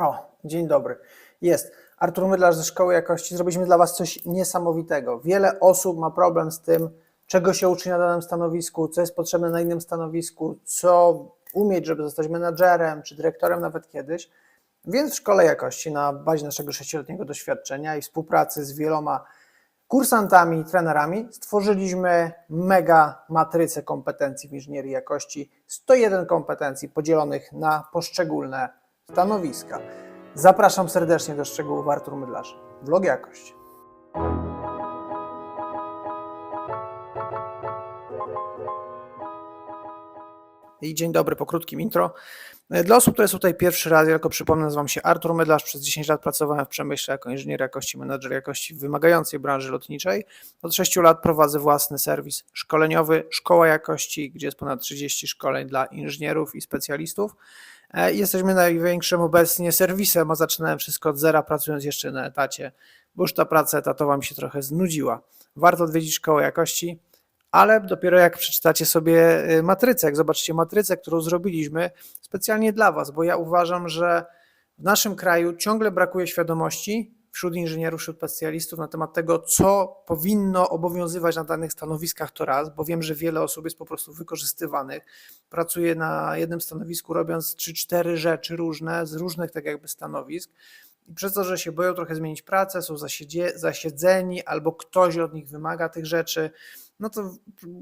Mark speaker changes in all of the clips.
Speaker 1: O, dzień dobry. Jest. Artur Mydlarz ze Szkoły Jakości. Zrobiliśmy dla Was coś niesamowitego. Wiele osób ma problem z tym, czego się uczy na danym stanowisku, co jest potrzebne na innym stanowisku, co umieć, żeby zostać menadżerem czy dyrektorem nawet kiedyś. Więc w Szkole Jakości na bazie naszego sześcioletniego doświadczenia i współpracy z wieloma kursantami i trenerami stworzyliśmy mega matrycę kompetencji w inżynierii jakości. 101 kompetencji podzielonych na poszczególne stanowiska. Zapraszam serdecznie do szczegółów Artur Mydlarz. Vlog Jakość. I dzień dobry po krótkim intro. Dla osób, które są tutaj pierwszy raz, ja tylko przypomnę, nazywam się Artur Mydlarz. Przez 10 lat pracowałem w przemyśle jako inżynier jakości, menedżer jakości w wymagającej branży lotniczej. Od 6 lat prowadzę własny serwis szkoleniowy Szkoła Jakości, gdzie jest ponad 30 szkoleń dla inżynierów i specjalistów. E, Jesteśmy największym obecnie serwisem, a zaczynałem wszystko od zera, pracując jeszcze na etacie, bo już ta praca etatowa mi się trochę znudziła. Warto odwiedzić Szkołę Jakości, ale dopiero jak przeczytacie sobie y, matrycę, jak zobaczycie matrycę, którą zrobiliśmy specjalnie dla Was, bo ja uważam, że w naszym kraju ciągle brakuje świadomości wśród inżynierów, wśród specjalistów na temat tego, co powinno obowiązywać na danych stanowiskach to raz, bo wiem, że wiele osób jest po prostu wykorzystywanych, pracuje na jednym stanowisku robiąc 3-4 rzeczy różne z różnych tak jakby stanowisk i przez to, że się boją trochę zmienić pracę, są zasiedzeni albo ktoś od nich wymaga tych rzeczy, no to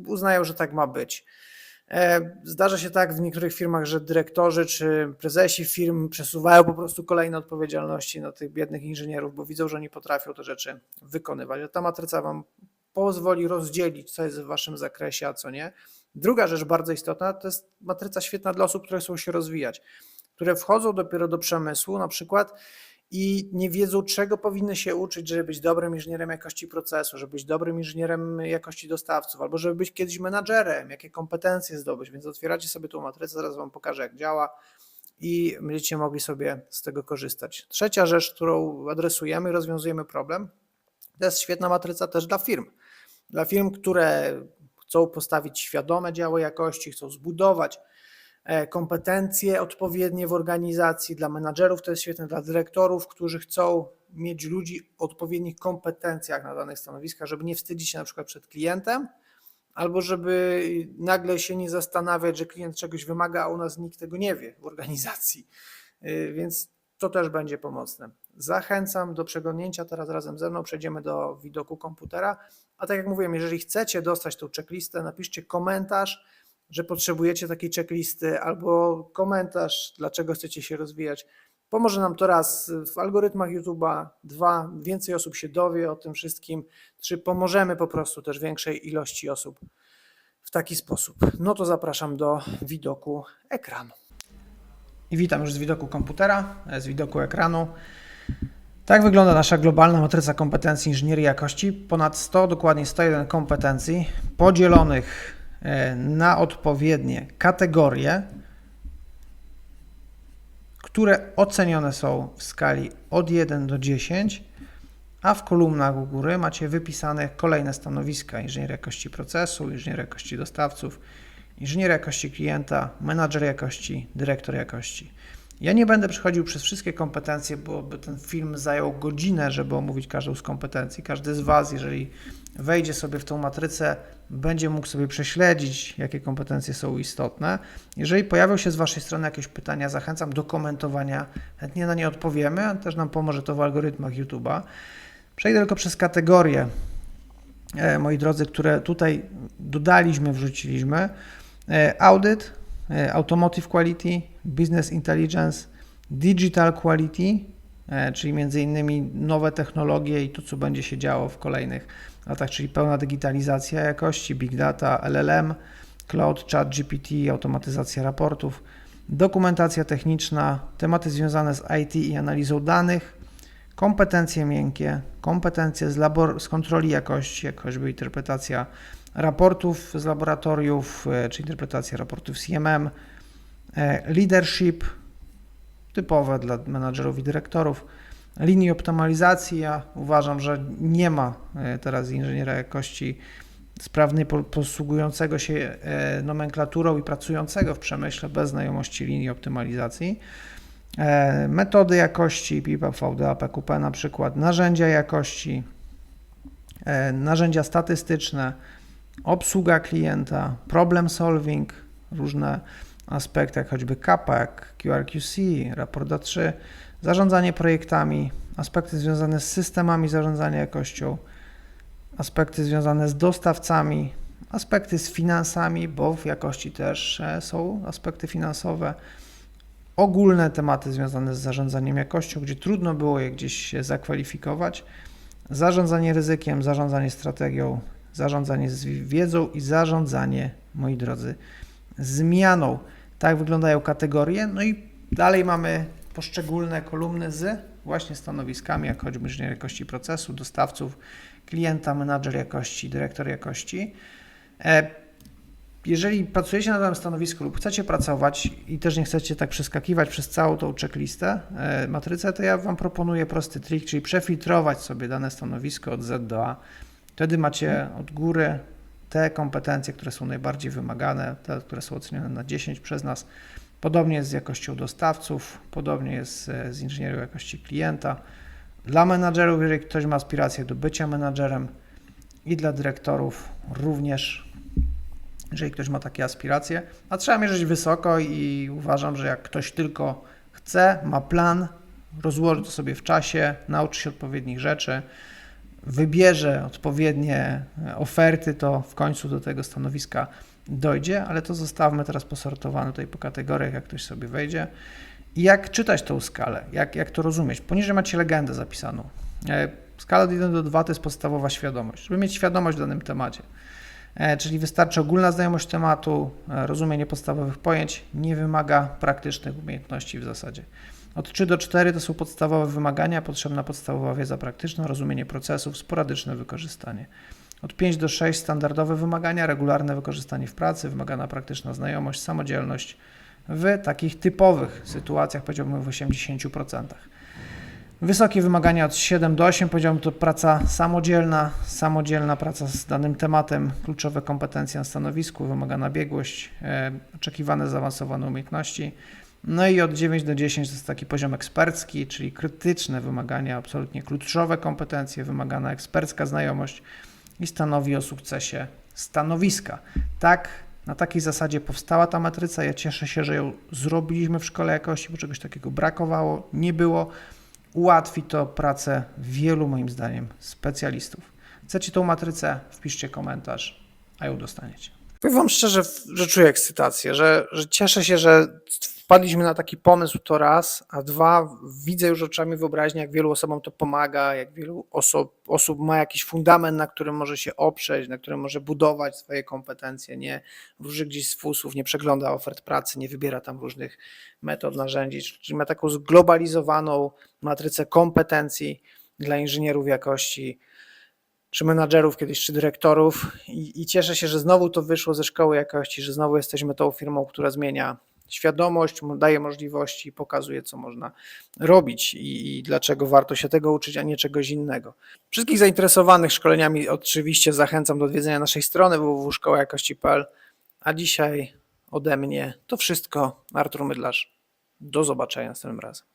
Speaker 1: uznają, że tak ma być. E, Zdarza się tak w niektórych firmach, że dyrektorzy czy prezesi firm przesuwają po prostu kolejne odpowiedzialności na tych biednych inżynierów, bo widzą, że oni potrafią te rzeczy wykonywać. A ta matryca Wam pozwoli rozdzielić, co jest w Waszym zakresie, a co nie. Druga rzecz bardzo istotna to jest matryca świetna dla osób, które chcą się rozwijać, które wchodzą dopiero do przemysłu na przykład i nie wiedzą, czego powinny się uczyć, żeby być dobrym inżynierem jakości procesu, żeby być dobrym inżynierem jakości dostawców, albo żeby być kiedyś menadżerem, jakie kompetencje zdobyć. Więc otwieracie sobie tą matrycę, zaraz Wam pokażę, jak działa i będziecie mogli sobie z tego korzystać. Trzecia rzecz, którą adresujemy rozwiązujemy problem, to jest świetna matryca też dla firm. Dla firm, które chcą postawić świadome działy jakości, chcą zbudować kompetencje odpowiednie w organizacji, dla menadżerów to jest świetne, dla dyrektorów, którzy chcą mieć ludzi o odpowiednich kompetencjach na danych stanowiskach, żeby nie wstydzić się na przykład przed klientem, albo żeby nagle się nie zastanawiać, że klient czegoś wymaga, a u nas nikt tego nie wie w organizacji. Y, Więc to też będzie pomocne. Zachęcam do przeglądnięcia teraz razem ze mną, przejdziemy do widoku komputera. A tak jak mówiłem, jeżeli chcecie dostać tą checklistę, napiszcie komentarz, że potrzebujecie takiej checklisty, albo komentarz, dlaczego chcecie się rozwijać. Pomoże nam to raz w algorytmach YouTube'a, dwa, więcej osób się dowie o tym wszystkim, trzy, pomożemy po prostu też większej ilości osób w taki sposób. No to zapraszam do widoku ekranu. I witam już z widoku komputera, z widoku ekranu. Tak wygląda nasza globalna matryca kompetencji inżynierii jakości. Ponad 100, dokładnie 101 kompetencji podzielonych na odpowiednie kategorie, które ocenione są w skali od 1 do 10, a w kolumnach u góry macie wypisane kolejne stanowiska: inżynier jakości procesu, inżynier jakości dostawców, inżynier jakości klienta, menadżer jakości, dyrektor jakości. Ja nie będę przechodził przez wszystkie kompetencje, bo by ten film zajął godzinę, żeby omówić każdą z kompetencji. Każdy z Was, jeżeli wejdzie sobie w tą matrycę, będzie mógł sobie prześledzić, jakie kompetencje są istotne. Jeżeli pojawią się z Waszej strony jakieś pytania, zachęcam do komentowania. Chętnie na nie odpowiemy, a też nam pomoże to w algorytmach YouTube'a. Przejdę tylko przez kategorie, e, moi drodzy, które tutaj dodaliśmy, wrzuciliśmy. E, Audit, e, Automotive Quality, Business Intelligence, Digital Quality, czyli między innymi nowe technologie i to, co będzie się działo w kolejnych latach, czyli pełna digitalizacja jakości, big data, LLM, cloud, chat GPT, automatyzacja raportów, dokumentacja techniczna, tematy związane z IT i analizą danych, kompetencje miękkie, kompetencje z, labor- z kontroli jakości, jak choćby interpretacja raportów z laboratoriów, e, czy interpretacja raportów CMM, e, leadership, typowe dla menadżerów i dyrektorów, linii optymalizacji. Ja uważam, że nie ma e, teraz inżyniera jakości sprawnej po- posługującego się e, nomenklaturą i pracującego w przemyśle bez znajomości linii optymalizacji. E, Metody jakości PIPA, VDA, PQP na przykład, narzędzia jakości, narzędzia statystyczne, obsługa klienta, problem solving, różne aspekty, jak choćby jak QRQC, raport A3, zarządzanie projektami, aspekty związane z systemami zarządzania jakością, aspekty związane z dostawcami, aspekty z finansami, bo w jakości też e, są aspekty finansowe, ogólne tematy związane z zarządzaniem jakością, gdzie trudno było je gdzieś zakwalifikować, zarządzanie ryzykiem, zarządzanie strategią, zarządzanie wiedzą i zarządzanie, moi drodzy, zmianą. Tak wyglądają kategorie. No i dalej mamy poszczególne kolumny z właśnie stanowiskami, jak choćby inżynier jakości procesu, dostawców, klienta, menadżer jakości, dyrektor jakości. E, Jeżeli pracujecie na danym stanowisku lub chcecie pracować i też nie chcecie tak przeskakiwać przez całą tą checklistę, e, matrycę, to ja Wam proponuję prosty trik, czyli przefiltrować sobie dane stanowisko od Z do A. Wtedy macie od góry te kompetencje, które są najbardziej wymagane, te, które są ocenione na 10 przez nas. Podobnie jest z jakością dostawców, podobnie jest e, z inżynierią jakości klienta. Dla menadżerów, jeżeli ktoś ma aspiracje do bycia menadżerem i dla dyrektorów również, jeżeli ktoś ma takie aspiracje, a trzeba mierzyć wysoko i uważam, że jak ktoś tylko chce, ma plan, rozłoży to sobie w czasie, nauczy się odpowiednich rzeczy, wybierze odpowiednie e, oferty, to w końcu do tego stanowiska dojdzie, ale to zostawmy teraz posortowane tutaj po kategoriach, jak ktoś sobie wejdzie. I jak czytać tą skalę, jak, jak to rozumieć? Poniżej macie legendę zapisaną. E, Skala od 1 do 2 to jest podstawowa świadomość, żeby mieć świadomość w danym temacie. E, Czyli wystarczy ogólna znajomość tematu, rozumienie podstawowych pojęć, nie wymaga praktycznych umiejętności w zasadzie. Od 3 do 4 to są podstawowe wymagania, potrzebna podstawowa wiedza praktyczna, rozumienie procesów, sporadyczne wykorzystanie. Od 5 do 6 standardowe wymagania, regularne wykorzystanie w pracy, wymagana praktyczna znajomość, samodzielność w takich typowych sytuacjach, powiedziałbym w 80%. Wysokie wymagania od 7 do 8, powiedziałbym to praca samodzielna, samodzielna praca z danym tematem, kluczowe kompetencje na stanowisku, wymagana biegłość, e, oczekiwane zaawansowane umiejętności. No i od 9 do 10 to jest taki poziom ekspercki, czyli krytyczne wymagania, absolutnie kluczowe kompetencje, wymagana ekspercka znajomość i stanowi o sukcesie stanowiska. Tak, na takiej zasadzie powstała ta matryca. Ja cieszę się, że ją zrobiliśmy w szkole jakości, bo czegoś takiego brakowało, nie było. Ułatwi to pracę wielu, moim zdaniem, specjalistów. Chcecie tą matrycę? Wpiszcie komentarz, a ją dostaniecie. Powiem Wam szczerze, że czuję ekscytację, że, że cieszę się, że wpadliśmy na taki pomysł to raz, a dwa, widzę już oczami wyobraźni, jak wielu osobom to pomaga, jak wielu osób, osób ma jakiś fundament, na którym może się oprzeć, na którym może budować swoje kompetencje, nie? Wróży gdzieś z fusów, nie przegląda ofert pracy, nie wybiera tam różnych metod, narzędzi, czyli ma taką zglobalizowaną matrycę kompetencji dla inżynierów jakości, czy menadżerów kiedyś, czy dyrektorów. I, i cieszę się, że znowu to wyszło ze szkoły jakości, że znowu jesteśmy tą firmą, która zmienia świadomość, mo- daje możliwości, pokazuje, co można robić i, i dlaczego warto się tego uczyć, a nie czegoś innego. Wszystkich zainteresowanych szkoleniami oczywiście zachęcam do odwiedzenia naszej strony www.szkołajakości.pl, a dzisiaj ode mnie to wszystko. Artur Mydlarz. Do zobaczenia następnym razem.